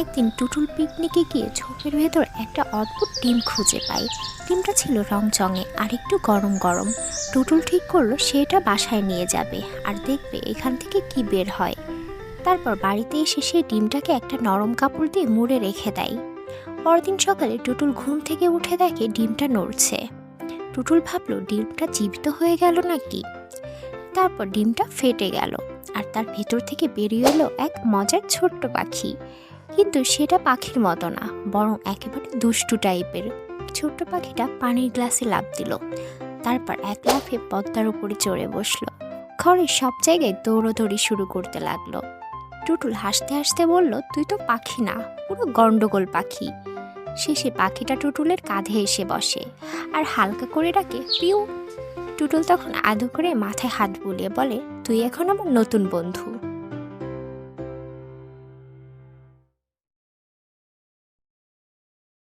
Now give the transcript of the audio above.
একদিন টুটুল পিকনিকে গিয়ে ঝোপের ভেতর একটা অদ্ভুত ডিম খুঁজে পাই ডিমটা ছিল রংচঙে, আর একটু গরম গরম। টুটুল ঠিক করল সেটা বাসায় নিয়ে যাবে আর দেখবে এখান থেকে কি বের হয়। তারপর বাড়িতে এসে সে ডিমটাকে একটা নরম কাপড় দিয়ে মুড়ে রেখে দেয়। পরদিন সকালে টুটুল ঘুম থেকে উঠে দেখে ডিমটা নড়ছে। টুটুল ভাবলো, ডিমটা জীবিত হয়ে গেল নাকি? তারপর ডিমটা ফেটে গেল, আর তার ভেতর থেকে বেরিয়ে এলো এক মজার ছোট্ট পাখি। কিন্তু সেটা পাখির মতো না, বরং একেবারে দুষ্টু টাইপের। ছোট্ট পাখিটা পানির গ্লাসে লাফ দিল, তারপর এক লাফে পদ্মার উপরে চড়ে বসল। ঘরের সব জায়গায় দৌড়োদৌড়ি শুরু করতে লাগল। টুটুল হাসতে হাসতে বলল, তুই তো পাখি না, পুরো গন্ডগোল পাখি। শেষে পাখিটা টুটুলের কাঁধে এসে বসে, আর হালকা করে ডাকে, পিউ। টুটুল তখন আদু করে মাথায় হাত বুলিয়ে বলে, তুই এখন আমার নতুন বন্ধু।